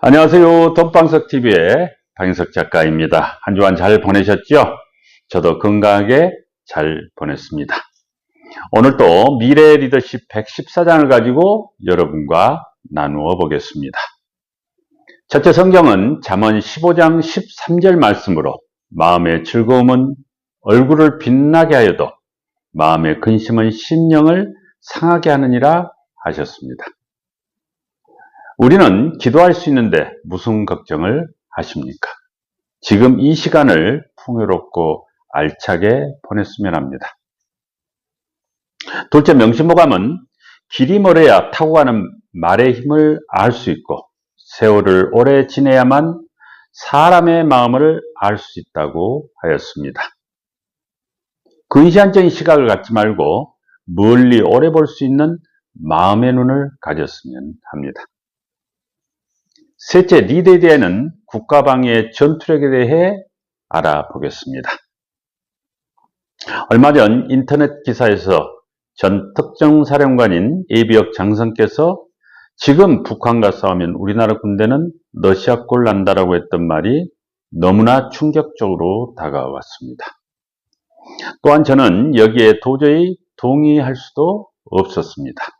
안녕하세요. 돈방석TV의 방인석 작가입니다. 한 주간 잘 보내셨죠? 저도 건강하게 잘 보냈습니다. 오늘도 미래 리더십 114장을 가지고 여러분과 나누어 보겠습니다. 첫째 성경은 잠언 15장 13절 말씀으로 마음의 즐거움은 얼굴을 빛나게 하여도 마음의 근심은 심령을 상하게 하느니라 하셨습니다. 우리는 기도할 수 있는데 무슨 걱정을 하십니까? 지금 이 시간을 풍요롭고 알차게 보냈으면 합니다. 둘째 명심보감은 길이 멀어야 타고 가는 말의 힘을 알 수 있고 세월을 오래 지내야만 사람의 마음을 알 수 있다고 하였습니다. 근시안적인 시각을 갖지 말고 멀리 오래 볼 수 있는 마음의 눈을 가졌으면 합니다. 셋째, 리더에 대해는 국가방위의 전투력에 대해 알아보겠습니다. 얼마 전 인터넷 기사에서 전 특정사령관인 예비역 장성께서 지금 북한과 싸우면 우리나라 군대는 러시아 꼴 난다라고 했던 말이 너무나 충격적으로 다가왔습니다. 또한 저는 여기에 도저히 동의할 수도 없었습니다.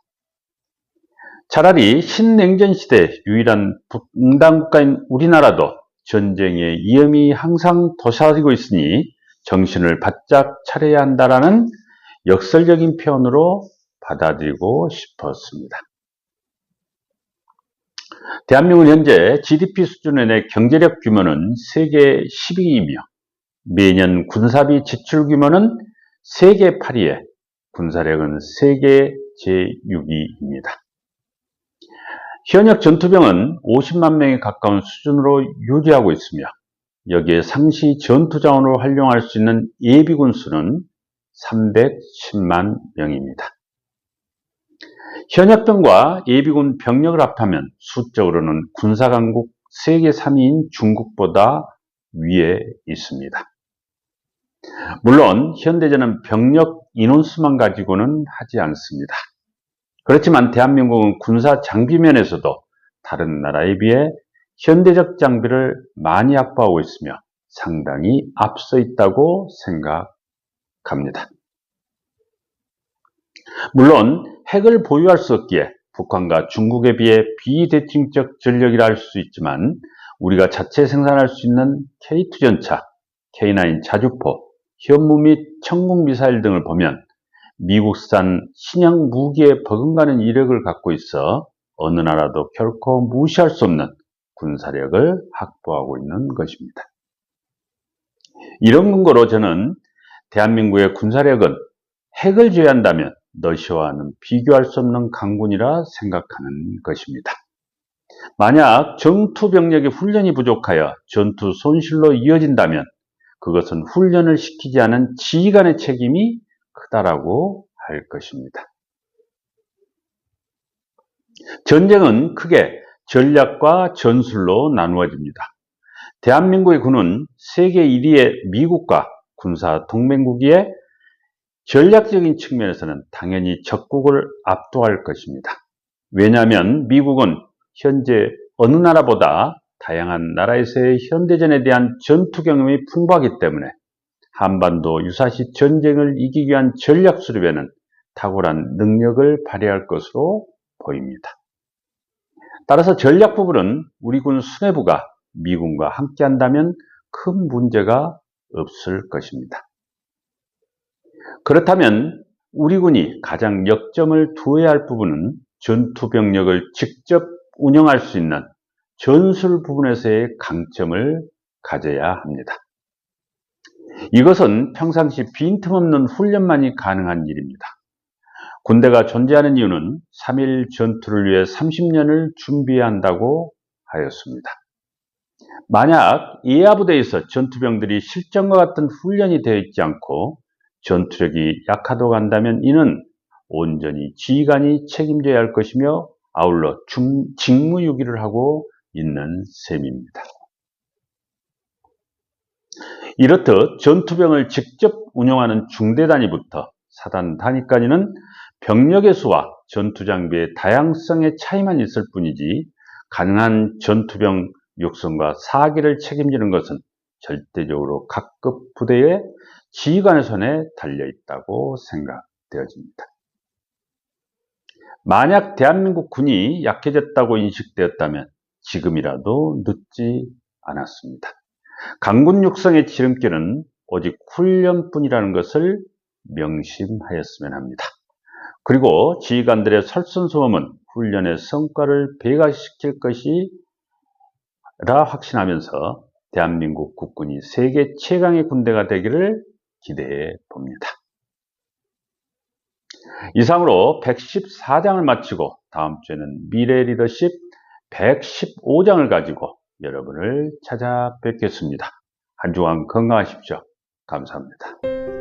차라리 신냉전 시대 유일한 분단 국가인 우리나라도 전쟁의 위험이 항상 도사리고 있으니 정신을 바짝 차려야 한다라는 역설적인 표현으로 받아들이고 싶었습니다. 대한민국 현재 GDP 수준의 내 경제력 규모는 세계 10위이며 매년 군사비 지출 규모는 세계 8위에 군사력은 세계 제6위입니다. 현역 전투병은 50만 명에 가까운 수준으로 유지하고 있으며 여기에 상시 전투 자원으로 활용할 수 있는 예비군 수는 310만 명입니다. 현역병과 예비군 병력을 합하면 수적으로는 군사강국 세계 3위인 중국보다 위에 있습니다. 물론 현대전은 병력 인원수만 가지고는 하지 않습니다. 그렇지만 대한민국은 군사 장비 면에서도 다른 나라에 비해 현대적 장비를 많이 확보하고 있으며 상당히 앞서 있다고 생각합니다. 물론 핵을 보유할 수 없기에 북한과 중국에 비해 비대칭적 전력이라 할 수 있지만 우리가 자체 생산할 수 있는 K2 전차, K9 자주포, 현무 및 천국 미사일 등을 보면 미국산 신형 무기에 버금가는 이력을 갖고 있어 어느 나라도 결코 무시할 수 없는 군사력을 확보하고 있는 것입니다. 이런 근거로 저는 대한민국의 군사력은 핵을 제외한다면 러시아와는 비교할 수 없는 강군이라 생각하는 것입니다. 만약 전투 병력의 훈련이 부족하여 전투 손실로 이어진다면 그것은 훈련을 시키지 않은 지휘관의 책임이 크다라고 할 것입니다. 전쟁은 크게 전략과 전술로 나누어집니다. 대한민국의 군은 세계 1위의 미국과 군사 동맹국이에 전략적인 측면에서는 당연히 적국을 압도할 것입니다. 왜냐하면 미국은 현재 어느 나라보다 다양한 나라에서의 현대전에 대한 전투 경험이 풍부하기 때문에 한반도 유사시 전쟁을 이기기 위한 전략 수립에는 탁월한 능력을 발휘할 것으로 보입니다. 따라서 전략 부분은 우리 군 수뇌부가 미군과 함께 한다면 큰 문제가 없을 것입니다. 그렇다면 우리 군이 가장 역점을 두어야 할 부분은 전투 병력을 직접 운영할 수 있는 전술 부분에서의 강점을 가져야 합니다. 이것은 평상시 빈틈없는 훈련만이 가능한 일입니다. 군대가 존재하는 이유는 3일 전투를 위해 30년을 준비해야 한다고 하였습니다. 만약 이하부대에서 전투병들이 실전과 같은 훈련이 되어 있지 않고 전투력이 약하다고 한다면 이는 온전히 지휘관이 책임져야 할 것이며 아울러 직무유기를 하고 있는 셈입니다. 이렇듯 전투병을 직접 운영하는 중대 단위부터 사단 단위까지는 병력의 수와 전투 장비의 다양성의 차이만 있을 뿐이지 가능한 전투병 육성과 사기를 책임지는 것은 절대적으로 각급 부대의 지휘관의 손에 달려 있다고 생각되어집니다. 만약 대한민국 군이 약해졌다고 인식되었다면 지금이라도 늦지 않았습니다. 강군 육성의 지름길은 오직 훈련뿐이라는 것을 명심하였으면 합니다. 그리고 지휘관들의 설선소음은 훈련의 성과를 배가시킬 것이라 확신하면서 대한민국 국군이 세계 최강의 군대가 되기를 기대해 봅니다. 이상으로 114장을 마치고 다음 주에는 미래 리더십 115장을 가지고 여러분을 찾아뵙겠습니다. 한 주간 건강하십시오. 감사합니다.